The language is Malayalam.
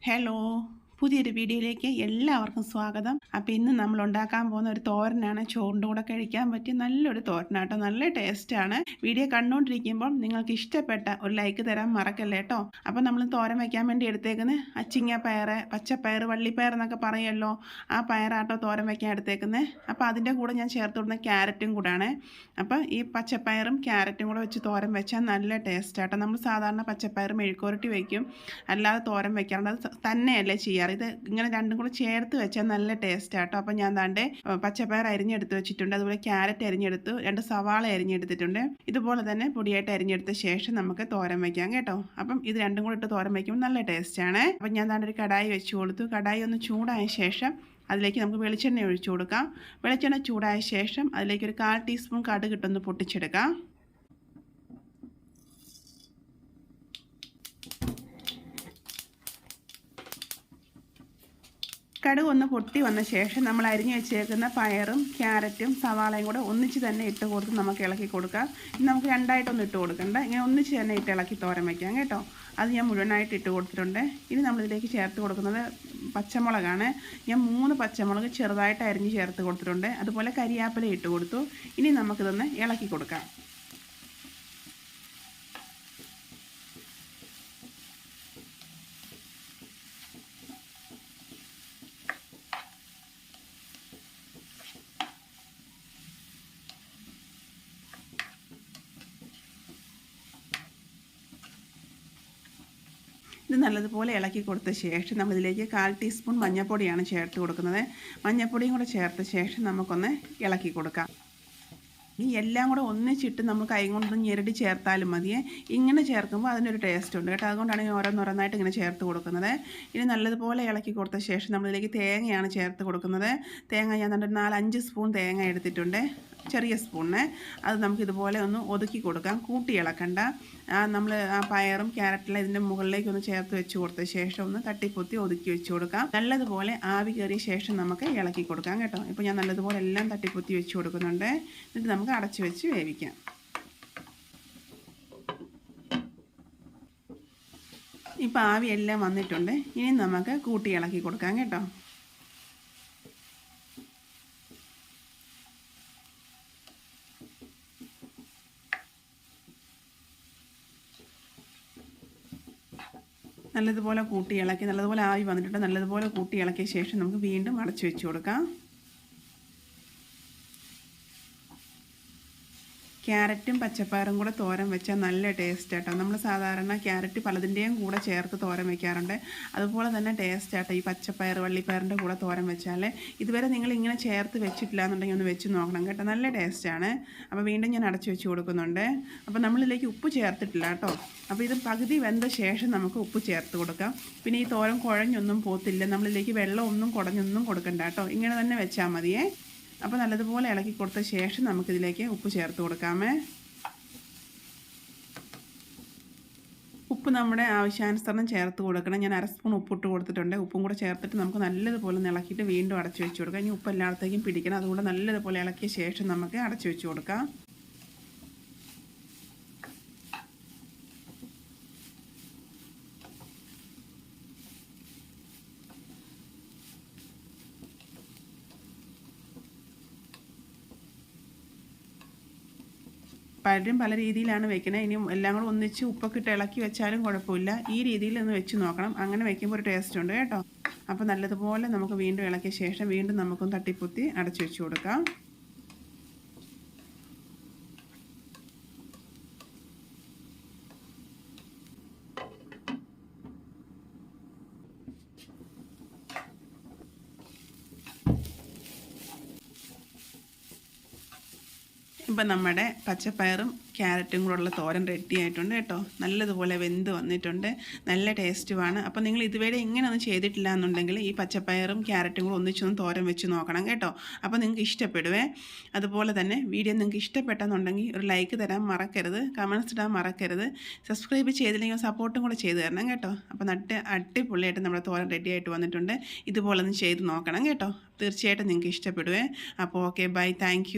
Hello. പുതിയൊരു വീഡിയോയിലേക്ക് എല്ലാവർക്കും സ്വാഗതം. അപ്പോൾ ഇന്ന് നമ്മൾ ഉണ്ടാക്കാൻ പോകുന്ന ഒരു തോരനാണ്. ചോറിന്റെ കൂടെ കഴിക്കാൻ പറ്റിയ നല്ലൊരു തോരനാട്ടോ നല്ല ടേസ്റ്റാണ് വീഡിയോ കണ്ടുകൊണ്ടിരിക്കുമ്പോൾ നിങ്ങൾക്ക് ഇഷ്ടപ്പെട്ട ഒരു ലൈക്ക് തരാൻ മറക്കല്ലേ കേട്ടോ അപ്പോൾ നമ്മൾ തോരൻ വയ്ക്കാൻ വേണ്ടി എടുത്തേക്കുന്നത് അച്ചിങ്ങ പയറ് പച്ചപ്പയർ വള്ളിപ്പയർ എന്നൊക്കെ പറയുമല്ലോ ആ പയറാട്ടോ തോരൻ വയ്ക്കാൻ എടുത്തേക്കുന്നത് അപ്പോൾ അതിന്റെ കൂടെ ഞാൻ ചേർത്ത് വിടുന്ന ക്യാരറ്റും കൂടാണ്. അപ്പോൾ ഈ പച്ചപ്പയറും ക്യാരറ്റും കൂടെ വെച്ച് തോരൻ വെച്ചാൽ നല്ല ടേസ്റ്റാട്ടോ നമ്മൾ സാധാരണ പച്ചപ്പയർ മെഴുക്കുരട്ടി വയ്ക്കും അല്ലാതെ തോരൻ വയ്ക്കാറുണ്ട് അത് തന്നെയല്ലേ ചെയ്യാറ്. ഇത് ഇങ്ങനെ രണ്ടും കൂടെ ചേർത്ത് വെച്ചാൽ നല്ല ടേസ്റ്റ് ആട്ടോ അപ്പം ഞാൻ താണ്ടെ പച്ചപ്പയർ അരിഞ്ഞെടുത്ത് വെച്ചിട്ടുണ്ട്. അതുപോലെ ക്യാരറ്റ് അരിഞ്ഞെടുത്തു. രണ്ട് സവാള അരിഞ്ഞെടുത്തിട്ടുണ്ട്. ഇതുപോലെ തന്നെ പൊടിയായിട്ട് അരിഞ്ഞെടുത്ത ശേഷം നമുക്ക് തോരൻ വയ്ക്കാം കേട്ടോ. അപ്പം ഇത് രണ്ടും കൂടെ ഇട്ട് തോരൻ വയ്ക്കുമ്പോൾ നല്ല ടേസ്റ്റാണ് അപ്പം ഞാൻ താണ്ടൊരു കടായി വെച്ച് കൊടുത്തു. കടായി ഒന്ന് ചൂടായ ശേഷം അതിലേക്ക് നമുക്ക് വെളിച്ചെണ്ണ ഒഴിച്ചു കൊടുക്കാം. വെളിച്ചെണ്ണ ചൂടായ ശേഷം അതിലേക്ക് ഒരു കാൽ ടീസ്പൂൺ കടുകിട്ടൊന്ന് പൊട്ടിച്ചെടുക്കാം. കടുക് ഒന്ന് പൊട്ടി വന്ന ശേഷം നമ്മൾ അരിഞ്ഞു വെച്ചേക്കുന്ന പയറും ക്യാരറ്റും സവാളയും കൂടെ ഒന്നിച്ച് തന്നെ ഇട്ട് കൊടുത്ത് നമുക്ക് ഇളക്കി കൊടുക്കാം. ഇനി നമുക്ക് രണ്ടായിട്ടൊന്നും ഇട്ട് കൊടുക്കണ്ട. ഇങ്ങനെ ഒന്നിച്ച് തന്നെ ഇട്ട് ഇളക്കി തോരൻ വയ്ക്കാം കേട്ടോ. അത് ഞാൻ മുഴുവനായിട്ട് ഇട്ട് കൊടുത്തിട്ടുണ്ട്. ഇനി നമ്മളിതിലേക്ക് ചേർത്ത് കൊടുക്കുന്നത് പച്ചമുളകാണ്. ഞാൻ മൂന്ന് പച്ചമുളക് ചെറുതായിട്ട് അരിഞ്ഞ് ചേർത്ത് കൊടുത്തിട്ടുണ്ട്. അതുപോലെ കരിയാപ്പില ഇട്ട് കൊടുത്തു. ഇനി നമുക്കിതൊന്ന് ഇളക്കി കൊടുക്കാം. ഇത് നല്ലതുപോലെ ഇളക്കി കൊടുത്ത ശേഷം നമ്മളിതിലേക്ക് കാൽ ടീസ്പൂൺ മഞ്ഞൾപ്പൊടിയാണ് ചേർത്ത് കൊടുക്കുന്നത്. മഞ്ഞൾപ്പൊടിയും കൂടെ ചേർത്ത ശേഷം നമുക്കൊന്ന് ഇളക്കി കൊടുക്കാം. ഈ എല്ലാം കൂടെ ഒന്നിച്ചിട്ട് നമ്മൾ കൈ കൊണ്ട് ഞെരടി ചേർത്താലും മതിയേ. ഇങ്ങനെ ചേർക്കുമ്പോൾ അതിനൊരു ടേസ്റ്റ് ഉണ്ട് കേട്ടോ. അതുകൊണ്ടാണ് ഞാൻ ഓരോന്നോരോന്നായിട്ട് ഇങ്ങനെ ചേർത്ത് കൊടുക്കുന്നത്. ഇനി നല്ലതുപോലെ ഇളക്കി കൊടുത്ത ശേഷം നമ്മളിതിലേക്ക് തേങ്ങയാണ് ചേർത്ത് കൊടുക്കുന്നത്. തേങ്ങ ഞാൻ ഒരു നാലഞ്ച് സ്പൂൺ തേങ്ങ എടുത്തിട്ടുണ്ട്. ചെറിയ സ്പൂണിന് അത് നമുക്കിതുപോലെ ഒന്ന് ഒതുക്കി കൊടുക്കാം. കൂട്ടി ഇളക്കണ്ട. നമ്മൾ ആ പയറും ക്യാരറ്റിലും ഇതിന്റെ മുകളിലേക്ക് ഒന്ന് ചേർത്ത് വെച്ച് കൊടുത്ത ശേഷം ഒന്ന് തട്ടിപ്പൊത്തി ഒതുക്കി വെച്ച് കൊടുക്കാം. നല്ലതുപോലെ ആവി കയറിയ ശേഷം നമുക്ക് ഇളക്കി കൊടുക്കാം കേട്ടോ. ഇപ്പോൾ ഞാൻ നല്ലതുപോലെ എല്ലാം തട്ടിപ്പൊത്തി വെച്ച് കൊടുക്കുന്നുണ്ട്. എന്നിട്ട് നമുക്ക് അടച്ചു വെച്ച് വേവിക്കാം. ഇപ്പോൾ എല്ലാം വന്നിട്ടുണ്ട്. ഇനി നമുക്ക് കൂട്ടി ഇളക്കി കൊടുക്കാം കേട്ടോ. നല്ലതുപോലെ കൂട്ടി ഇളക്കി നല്ലതുപോലെ ആവി വന്നിട്ടുണ്ട്. നല്ലതുപോലെ കൂട്ടി ഇളക്കിയ ശേഷം നമുക്ക് വീണ്ടും അടച്ചു വെച്ച് കൊടുക്കാം. ക്യാരറ്റും പച്ചപ്പയറും കൂടെ തോരൻ വെച്ചാൽ നല്ല ടേസ്റ്റ് ആട്ടോ. നമ്മൾ സാധാരണ ക്യാരറ്റ് പലതിന്റെയും കൂടെ ചേർത്ത് തോരൻ വെക്കാറുണ്ട്. അതുപോലെ തന്നെ ടേസ്റ്റ് ആട്ടോ. ഈ പച്ചപ്പയർ വള്ളിപ്പയറിന്റെ കൂടെ തോരൻ വെച്ചാൽ ഇതുവരെ നിങ്ങൾ ഇങ്ങനെ ചേർത്ത് വെച്ചിട്ടില്ല എന്നുണ്ടെങ്കിൽ ഒന്ന് വെച്ച് നോക്കണം കേട്ടോ. നല്ല ടേസ്റ്റാണ് അപ്പോൾ വീണ്ടും ഞാൻ അടച്ചു വെച്ച് കൊടുക്കുന്നുണ്ട്. അപ്പോൾ നമ്മളിതിലേക്ക് ഉപ്പ് ചേർത്തിട്ടില്ല കേട്ടോ. അപ്പോൾ ഇത് പകുതി വെന്ത ശേഷം നമുക്ക് ഉപ്പ് ചേർത്ത് കൊടുക്കാം. പിന്നെ ഈ തോരൻ കുഴഞ്ഞൊന്നും പോത്തില്ല. നമ്മളിതിലേക്ക് വെള്ളം ഒന്നും കുടഞ്ഞൊന്നും കൊടുക്കണ്ട കേട്ടോ. ഇങ്ങനെ തന്നെ വെച്ചാൽ മതിയേ. അപ്പോൾ നല്ലതുപോലെ ഇളക്കി കൊടുത്ത ശേഷം നമുക്കിതിലേക്ക് ഉപ്പ് ചേർത്ത് കൊടുക്കാമേ. ഉപ്പ് നമ്മുടെ ആവശ്യാനുസരണം ചേർത്ത് കൊടുക്കണം. ഞാൻ അര സ്പൂൺ ഉപ്പിട്ട് കൊടുത്തിട്ടുണ്ട്. ഉപ്പും കൂടെ ചേർത്തിട്ട് നമുക്ക് നല്ലതുപോലെ ഇളക്കിയിട്ട് വീണ്ടും അടച്ചു വെച്ച് കൊടുക്കാം. ഇനി ഉപ്പ് എല്ലായിടത്തേക്കും പിടിക്കണം. അതുകൊണ്ട് നല്ലതുപോലെ ഇളക്കിയ ശേഷം നമുക്ക് അടച്ചു വെച്ച് കൊടുക്കാം. പലരും പല രീതിയിലാണ് വെക്കുന്നത്. ഇനി എല്ലാം കൂടെ ഒന്നിച്ച് ഉപ്പൊക്കെ ഇട്ട് ഇളക്കി വെച്ചാലും കുഴപ്പമില്ല. ഈ രീതിയിൽ ഒന്ന് വെച്ച് നോക്കണം. അങ്ങനെ വെക്കുമ്പോൾ ഒരു ടേസ്റ്റ് ഉണ്ട് കേട്ടോ. അപ്പോൾ നല്ലതുപോലെ നമുക്ക് വീണ്ടും ഇളക്കിയ ശേഷം വീണ്ടും നമുക്കൊന്ന് തട്ടിപ്പൊത്തി അടച്ചു വെച്ച് കൊടുക്കാം. ഇപ്പം നമ്മുടെ പച്ചപ്പയറും ക്യാരറ്റും കൂടെ ഉള്ള തോരൻ റെഡി ആയിട്ടുണ്ട് കേട്ടോ. നല്ലതുപോലെ വെന്ത് വന്നിട്ടുണ്ട്. നല്ല ടേസ്റ്റുമാണ് അപ്പോൾ നിങ്ങൾ ഇതുവരെ ഇങ്ങനെ ഒന്നും ചെയ്തിട്ടില്ല എന്നുണ്ടെങ്കിൽ ഈ പച്ചപ്പയറും ക്യാരറ്റും കൂടെ ഒന്നിച്ചൊന്ന് തോരൻ വെച്ച് നോക്കണം കേട്ടോ. അപ്പോൾ നിങ്ങൾക്ക് ഇഷ്ടപ്പെടുവേ. അതുപോലെ തന്നെ വീഡിയോ നിങ്ങൾക്ക് ഇഷ്ടപ്പെട്ടെന്നുണ്ടെങ്കിൽ ഒരു ലൈക്ക് തരാൻ മറക്കരുത്. കമൻസ് ഇടാൻ മറക്കരുത്. സബ്സ്ക്രൈബ് ചെയ്തില്ലെങ്കിൽ സപ്പോർട്ടും കൂടെ ചെയ്ത് തരണം കേട്ടോ. അപ്പോൾ നട്ട് അടിപൊളിയായിട്ട് നമ്മുടെ തോരൻ റെഡി ആയിട്ട് വന്നിട്ടുണ്ട്. ഇതുപോലെ ഒന്ന് ചെയ്ത് നോക്കണം കേട്ടോ. തീർച്ചയായിട്ടും നിങ്ങൾക്ക് ഇഷ്ടപ്പെടുവേ. അപ്പോൾ ഓക്കെ ബൈ താങ്ക്